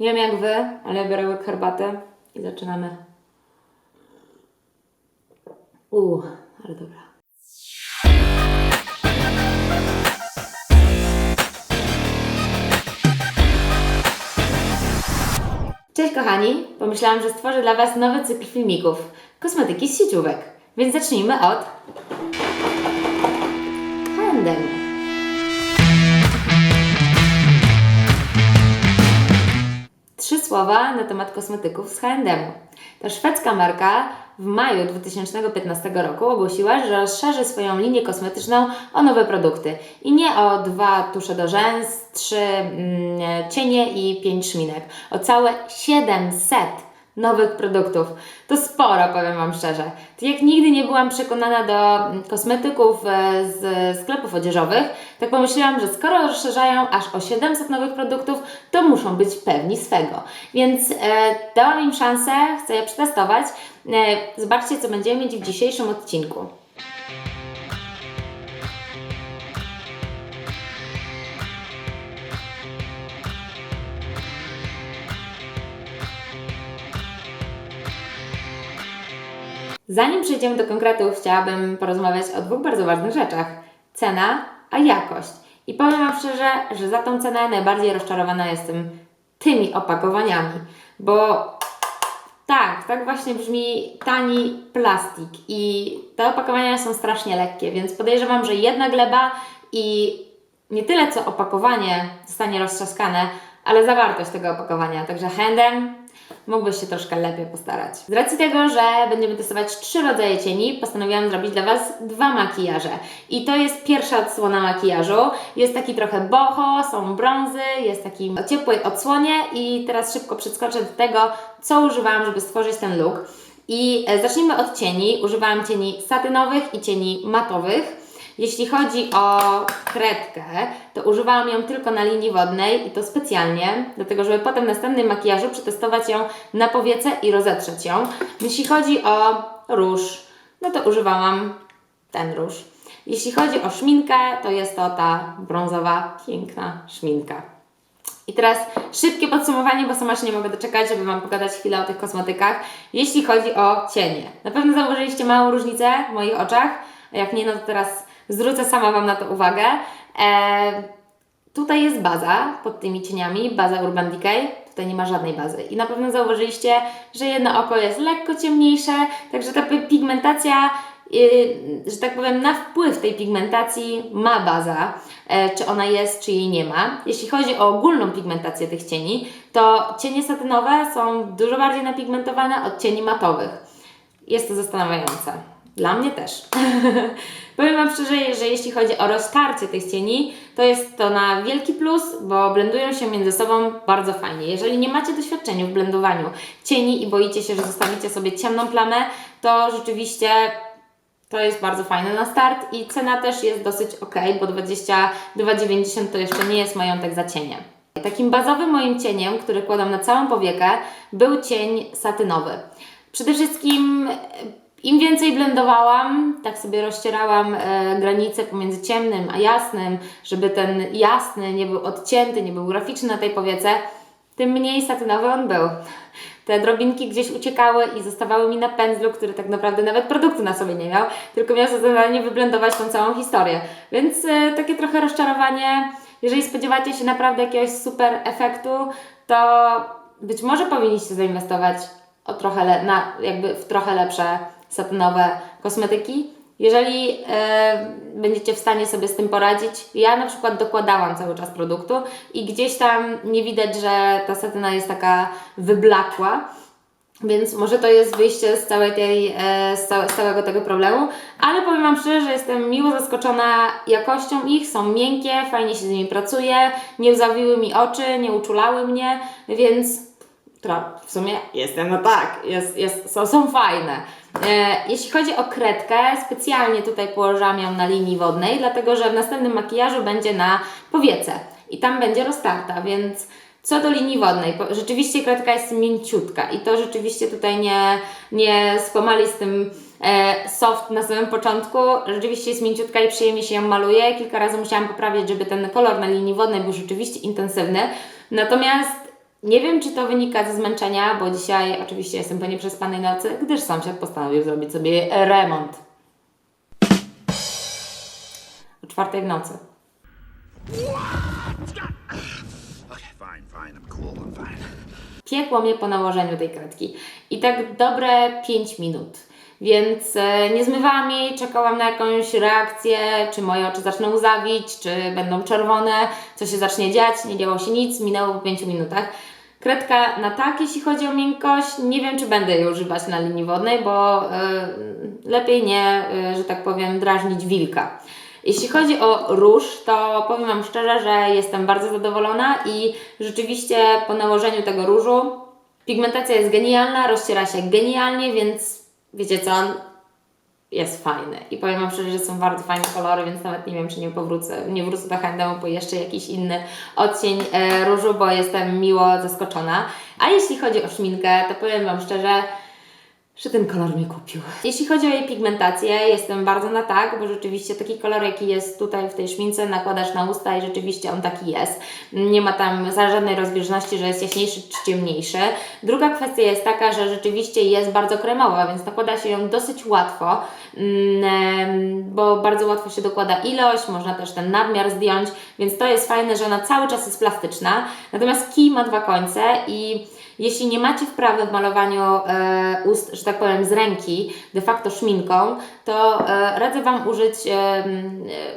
Nie wiem jak Wy, ale ja biorę łyk herbaty i zaczynamy. Uuu, ale dobra. Cześć kochani! Pomyślałam, że stworzę dla Was nowy cykl filmików Kosmetyki z sieciówek. Więc zacznijmy od... Handem. Słowa na temat kosmetyków z H&M. Ta szwedzka marka w maju 2015 roku ogłosiła, że rozszerzy swoją linię kosmetyczną o nowe produkty. I nie o dwa tusze do rzęs, trzy mm, cienie i pięć szminek. O całe 700 nowych produktów. To sporo, powiem Wam szczerze. Tak jak nigdy nie byłam przekonana do mm, kosmetyków e, z sklepów odzieżowych, tak pomyślałam, że skoro rozszerzają aż o 700 nowych produktów, to muszą być pewni swego. Więc e, dałam im szansę, chcę je przetestować. E, zobaczcie, co będziemy mieć w dzisiejszym odcinku. Zanim przejdziemy do konkretów, chciałabym porozmawiać o dwóch bardzo ważnych rzeczach: cena, a jakość. I powiem Wam szczerze, że za tą cenę najbardziej rozczarowana jestem tymi opakowaniami, bo tak, tak właśnie brzmi tani plastik i te opakowania są strasznie lekkie, więc podejrzewam, że jedna gleba i nie tyle co opakowanie zostanie roztrzaskane, ale zawartość tego opakowania. Także handem mógłbyś się troszkę lepiej postarać. Z racji tego, że będziemy testować trzy rodzaje cieni, postanowiłam zrobić dla Was dwa makijaże. I to jest pierwsza odsłona makijażu. Jest taki trochę boho, są brązy, jest taki o ciepłej odsłonie i teraz szybko przeskoczę do tego, co używałam, żeby stworzyć ten look. I e, zacznijmy od cieni. Używałam cieni satynowych i cieni matowych. Jeśli chodzi o kredkę, to używałam ją tylko na linii wodnej i to specjalnie, dlatego żeby potem w następnym makijażu przetestować ją na powiece i rozetrzeć ją. Jeśli chodzi o róż, no to używałam ten róż. Jeśli chodzi o szminkę, to jest to ta brązowa, piękna szminka. I teraz szybkie podsumowanie, bo sama się nie mogę doczekać, żeby Wam pogadać chwilę o tych kosmetykach. Jeśli chodzi o cienie, na pewno zauważyliście małą różnicę w moich oczach. Jak nie, no to teraz zwrócę sama Wam na to uwagę. E, tutaj jest baza pod tymi cieniami, baza Urban Decay. Tutaj nie ma żadnej bazy. I na pewno zauważyliście, że jedno oko jest lekko ciemniejsze, także ta pigmentacja Yy, że tak powiem, na wpływ tej pigmentacji ma baza, e, czy ona jest, czy jej nie ma. Jeśli chodzi o ogólną pigmentację tych cieni, to cienie satynowe są dużo bardziej napigmentowane od cieni matowych. Jest to zastanawiające. Dla mnie też. Powiem Wam szczerze, że jeśli chodzi o roztarcie tych cieni, to jest to na wielki plus, bo blendują się między sobą bardzo fajnie. Jeżeli nie macie doświadczenia w blendowaniu cieni i boicie się, że zostawicie sobie ciemną plamę, to rzeczywiście to jest bardzo fajne na start i cena też jest dosyć ok, bo 22,90 to jeszcze nie jest majątek za cienie. Takim bazowym moim cieniem, który kładam na całą powiekę, był cień satynowy. Przede wszystkim im więcej blendowałam, tak sobie rozcierałam e, granice pomiędzy ciemnym a jasnym, żeby ten jasny nie był odcięty, nie był graficzny na tej powiece, tym mniej satynowy on był. Te drobinki gdzieś uciekały i zostawały mi na pędzlu, który tak naprawdę nawet produktu na sobie nie miał, tylko miał za zadanie wyblendować tą całą historię. Więc e, takie trochę rozczarowanie. Jeżeli spodziewacie się naprawdę jakiegoś super efektu, to być może powinniście zainwestować o trochę na, jakby w trochę lepsze satynowe kosmetyki. Jeżeli e, będziecie w stanie sobie z tym poradzić, ja na przykład dokładałam cały czas produktu i gdzieś tam nie widać, że ta satyna jest taka wyblakła. Więc może to jest wyjście z, całej tej, e, z, całe, z całego tego problemu, ale powiem Wam szczerze, że jestem miło zaskoczona jakością ich, są miękkie, fajnie się z nimi pracuje, nie łzawiły mi oczy, nie uczulały mnie, więc w sumie jestem, no tak, jest, jest, są, są fajne. E, jeśli chodzi o kredkę, specjalnie tutaj położyłam ją na linii wodnej, dlatego że w następnym makijażu będzie na powiece i tam będzie roztarta, więc co do linii wodnej, rzeczywiście kredka jest mięciutka i to rzeczywiście tutaj nie, nie skłamali z tym e, soft na samym początku. Rzeczywiście jest mięciutka i przyjemnie się ją maluje. Kilka razy musiałam poprawiać, żeby ten kolor na linii wodnej był rzeczywiście intensywny. Natomiast Nie wiem, czy to wynika ze zmęczenia, bo dzisiaj oczywiście jestem po nieprzespanej nocy, gdyż sąsiad postanowił zrobić sobie remont. O czwartej w nocy. Piekło mnie po nałożeniu tej kredki. I tak dobre 5 minut. Więc e, nie zmywałam jej, czekałam na jakąś reakcję, czy moje oczy zaczną łzawić, czy będą czerwone, co się zacznie dziać. Nie działo się nic, minęło po 5 minutach. Kredka na tak, jeśli chodzi o miękkość. Nie wiem, czy będę jej używać na linii wodnej, bo e, lepiej nie, e, że tak powiem, drażnić wilka. Jeśli chodzi o róż, to powiem Wam szczerze, że jestem bardzo zadowolona i rzeczywiście po nałożeniu tego różu pigmentacja jest genialna, rozciera się genialnie, więc wiecie co, jest fajny. I powiem Wam szczerze, że są bardzo fajne kolory, więc nawet nie wiem, czy nie powrócę, nie wrócę do H&M po jeszcze jakiś inny odcień e, różu, bo jestem miło zaskoczona. A jeśli chodzi o szminkę, to powiem Wam szczerze, że ten kolor mnie kupił. Jeśli chodzi o jej pigmentację, jestem bardzo na tak, bo rzeczywiście taki kolor, jaki jest tutaj w tej szmince, nakładasz na usta i rzeczywiście on taki jest. Nie ma tam żadnej rozbieżności, że jest jaśniejszy czy ciemniejszy. Druga kwestia jest taka, że rzeczywiście jest bardzo kremowa, więc nakłada się ją dosyć łatwo, mm, bo bardzo łatwo się dokłada ilość, można też ten nadmiar zdjąć, więc to jest fajne, że ona cały czas jest plastyczna. Natomiast kij ma dwa końce i jeśli nie macie wprawy w malowaniu e, ust, że tak powiem, z ręki, de facto szminką, to e, radzę Wam użyć e,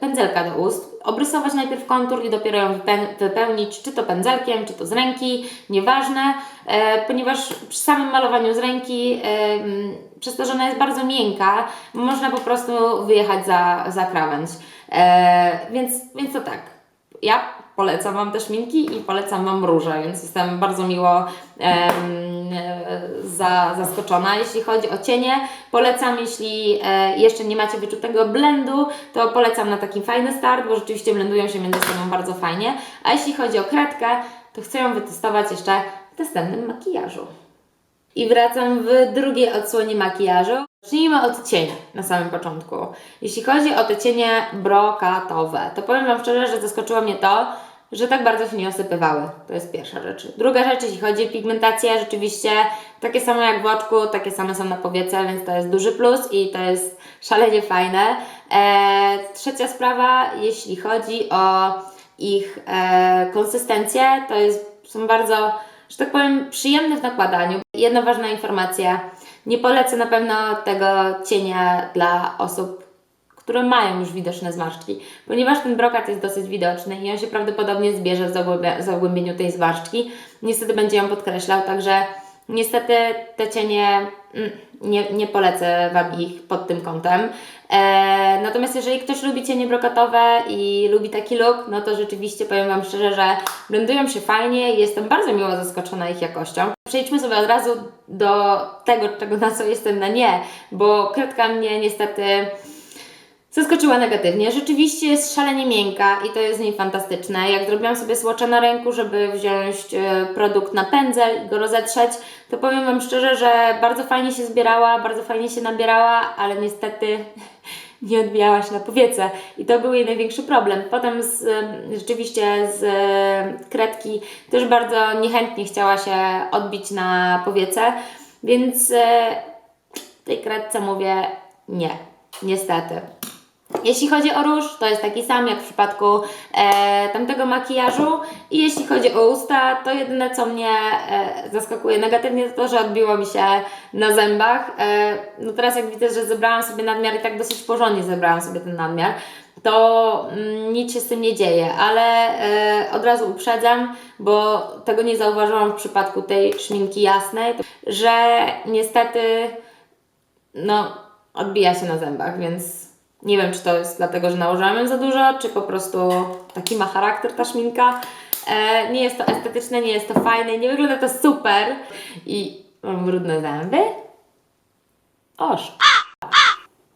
pędzelka do ust. Obrysować najpierw kontur i dopiero ją wype- wypełnić, czy to pędzelkiem, czy to z ręki, nieważne, e, ponieważ przy samym malowaniu z ręki, e, przez to, że ona jest bardzo miękka, można po prostu wyjechać za, za krawędź. E, więc, więc to tak ja polecam Wam te szminki i polecam Wam róże, więc jestem bardzo miło za, zaskoczona. Jeśli chodzi o cienie, polecam, jeśli e, jeszcze nie macie wyczutego blendu, to polecam na taki fajny start, bo rzeczywiście blendują się między sobą bardzo fajnie. A jeśli chodzi o kredkę, to chcę ją wytestować jeszcze w następnym makijażu. I wracam w drugiej odsłonie makijażu. Zacznijmy od cieni na samym początku. Jeśli chodzi o te cienie brokatowe, to powiem Wam szczerze, że zaskoczyło mnie to, że tak bardzo się nie osypywały. To jest pierwsza rzecz. Druga rzecz, jeśli chodzi o pigmentację, rzeczywiście takie same jak w oczku, takie same są na powiece, więc to jest duży plus i to jest szalenie fajne. Eee, trzecia sprawa, jeśli chodzi o ich e, konsystencję, to jest, są bardzo, że tak powiem, przyjemne w nakładaniu. Jedna ważna informacja, nie polecę na pewno tego cienia dla osób, które mają już widoczne zmarszczki, ponieważ ten brokat jest dosyć widoczny i on się prawdopodobnie zbierze w zagłębieniu tej zmarszczki. Niestety będzie ją podkreślał, także niestety te cienie mm, nie, nie polecę Wam ich pod tym kątem. E, natomiast jeżeli ktoś lubi cienie brokatowe i lubi taki look, no to rzeczywiście powiem Wam szczerze, że blendują się fajnie i jestem bardzo miło zaskoczona ich jakością. Przejdźmy sobie od razu do tego, czego na co jestem na nie, bo kredka mnie niestety zaskoczyła negatywnie. Rzeczywiście jest szalenie miękka i to jest w niej fantastyczne. Jak zrobiłam sobie słocza na ręku, żeby wziąć e, produkt na pędzel i go rozetrzeć, to powiem Wam szczerze, że bardzo fajnie się zbierała, bardzo fajnie się nabierała, ale niestety nie odbijała się na powiece i to był jej największy problem. Potem z, e, rzeczywiście z e, kredki też bardzo niechętnie chciała się odbić na powiece, więc tej kredce mówię nie, niestety. Jeśli chodzi o róż, to jest taki sam jak w przypadku e, tamtego makijażu. I jeśli chodzi o usta, to jedyne co mnie e, zaskakuje negatywnie to to, że odbiło mi się na zębach. E, no teraz jak widzę, że zebrałam sobie nadmiar i tak dosyć porządnie zebrałam sobie ten nadmiar, to mm, nic się z tym nie dzieje, ale e, od razu uprzedzam, bo tego nie zauważyłam w przypadku tej szminki jasnej, że niestety no, odbija się na zębach, więc nie wiem, czy to jest dlatego, że nałożyłam ją za dużo, czy po prostu taki ma charakter ta szminka. E, nie jest to estetyczne, nie jest to fajne, nie wygląda to super i mam brudne zęby. Oż.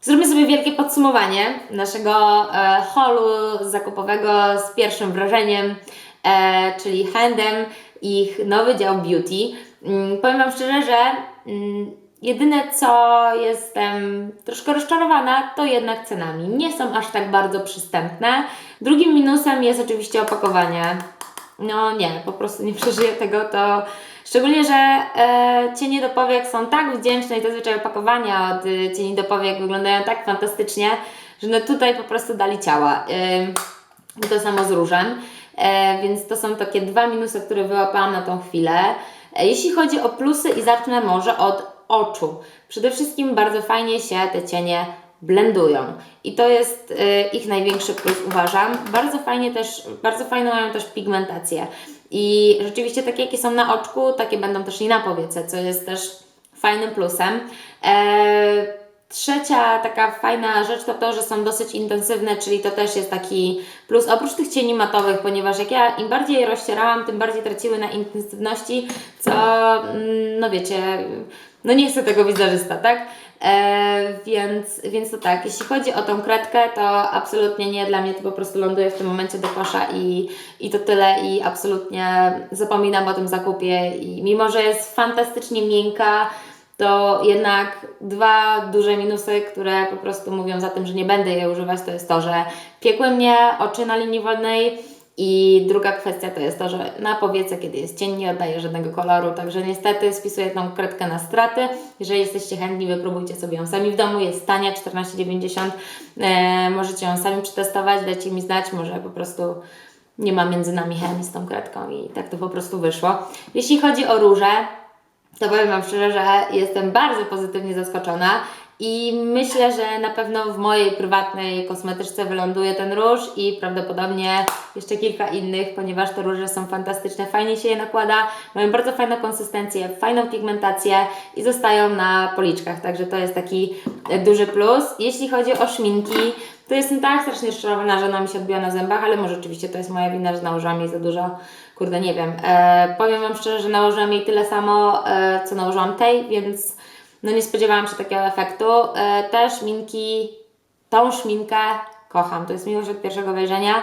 Zróbmy sobie wielkie podsumowanie naszego e, holu zakupowego z pierwszym wrażeniem, e, czyli handem, ich nowy dział beauty. Mm, powiem Wam szczerze, że mm, jedyne co jestem troszkę rozczarowana, to jednak cenami. Nie są aż tak bardzo przystępne. Drugim minusem jest oczywiście opakowanie. no nie, po prostu nie przeżyję tego, to szczególnie, że e, cienie do powiek są tak wdzięczne i zazwyczaj opakowania od y, cieni do powiek wyglądają tak fantastycznie, że no tutaj po prostu dali ciała. I to samo z różem, e, więc to są takie dwa minusy, które wyłapałam na tą chwilę. E, jeśli chodzi o plusy i zacznę może od oczu. Przede wszystkim bardzo fajnie się te cienie blendują i to jest e, ich największy plus uważam. Bardzo fajnie też, bardzo fajną mają też pigmentację i rzeczywiście takie jakie są na oczku, takie będą też i na powiece, co jest też fajnym plusem. E, Trzecia taka fajna rzecz to to, że są dosyć intensywne, czyli to też jest taki plus oprócz tych cieni matowych, ponieważ jak ja im bardziej je rozcierałam, tym bardziej traciły na intensywności, co mm, no wiecie, no nie chce tego wizerzysta, tak? E, więc, więc to tak, jeśli chodzi o tą kredkę, to absolutnie nie, dla mnie to po prostu ląduje w tym momencie do kosza i, i to tyle. I absolutnie zapominam o tym zakupie. I mimo, że jest fantastycznie miękka, to jednak dwa duże minusy, które po prostu mówią za tym, że nie będę jej używać, to jest to, że piekły mnie oczy na linii wolnej i druga kwestia to jest to, że na powiece, kiedy jest cień, nie oddaje żadnego koloru, także niestety spisuję tą kredkę na straty. Jeżeli jesteście chętni, wypróbujcie sobie ją sami. W domu, jest tania, 14,90, e, możecie ją sami przetestować, dajcie mi znać, może po prostu nie ma między nami chemii z tą kredką. I tak to po prostu wyszło. Jeśli chodzi o róże, to powiem Wam szczerze, że jestem bardzo pozytywnie zaskoczona i myślę, że na pewno w mojej prywatnej kosmetyczce wyląduje ten róż i prawdopodobnie jeszcze kilka innych, ponieważ te róże są fantastyczne, fajnie się je nakłada, mają bardzo fajną konsystencję, fajną pigmentację i zostają na policzkach, także to jest taki duży plus. Jeśli chodzi o szminki, to jestem tak strasznie rozczarowana, że ona mi się odbiła na zębach, ale może oczywiście to jest moja wina, że nałożyłam jej za dużo. Kurde, nie wiem. E, powiem Wam szczerze, że nałożyłam jej tyle samo, e, co nałożyłam tej, więc no nie spodziewałam się takiego efektu. E, te szminki, tą szminkę kocham. To jest miłość od pierwszego wejrzenia.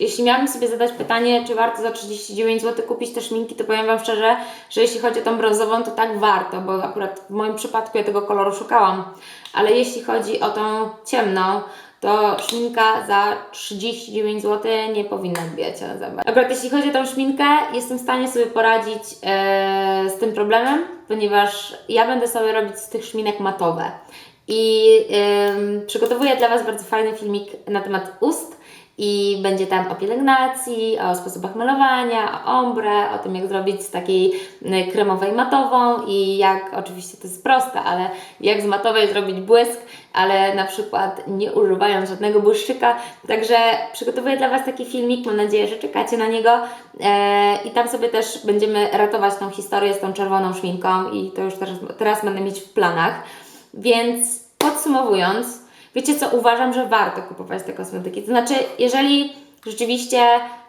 Jeśli, miałabym sobie zadać pytanie, czy warto za 39 zł kupić te szminki, to powiem Wam szczerze, że jeśli chodzi o tą brązową, to tak warto, bo akurat w moim przypadku ja tego koloru szukałam. Ale jeśli chodzi o tą ciemną, to szminka za 39 zł nie powinna odbijać się na zębach. Akurat jeśli chodzi o tą szminkę, jestem w stanie sobie poradzić e, z tym problemem, ponieważ ja będę sobie robić z tych szminek matowe. I przygotowuję dla Was bardzo fajny filmik na temat ust i będzie tam o pielęgnacji, o sposobach malowania, o ombre, o tym jak zrobić z takiej kremowej matową i jak, oczywiście to jest proste, ale jak z matowej zrobić błysk, ale na przykład nie używając żadnego błyszczyka. Także przygotowuję dla Was taki filmik, mam nadzieję, że czekacie na niego e, i tam sobie też będziemy ratować tą historię z tą czerwoną szminką i to już teraz, teraz będę mieć w planach. Więc podsumowując, wiecie co, uważam, że warto kupować te kosmetyki. To znaczy, jeżeli rzeczywiście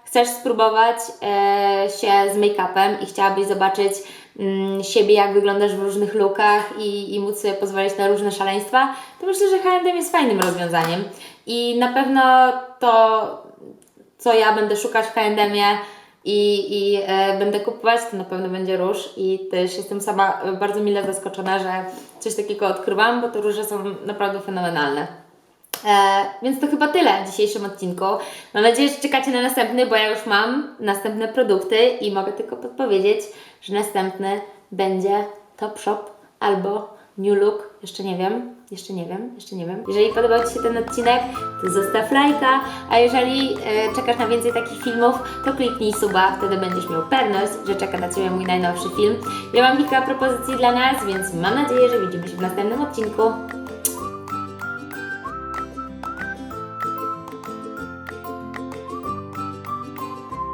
chcesz spróbować e, się z make-upem i chciałabyś zobaczyć mm, siebie, jak wyglądasz w różnych lookach i, i móc sobie pozwolić na różne szaleństwa, to myślę, że H&M jest fajnym rozwiązaniem. I na pewno to, co ja będę szukać w H&Mie, i, i e, będę kupować, to na pewno będzie róż i też jestem sama e, bardzo mile zaskoczona, że coś takiego odkrywam, bo te róże są naprawdę fenomenalne. E, więc to chyba tyle w dzisiejszym odcinku. Mam nadzieję, że czekacie na następny, bo ja już mam następne produkty i mogę tylko podpowiedzieć, że następny będzie Top Shop albo New Look, jeszcze nie wiem, jeszcze nie wiem, jeszcze nie wiem. Jeżeli podobał Ci się ten odcinek, to zostaw lajka, a jeżeli e, czekasz na więcej takich filmów, to kliknij suba, wtedy będziesz miał pewność, że czeka na Ciebie mój najnowszy film. Ja mam kilka propozycji dla nas, więc mam nadzieję, że widzimy się w następnym odcinku.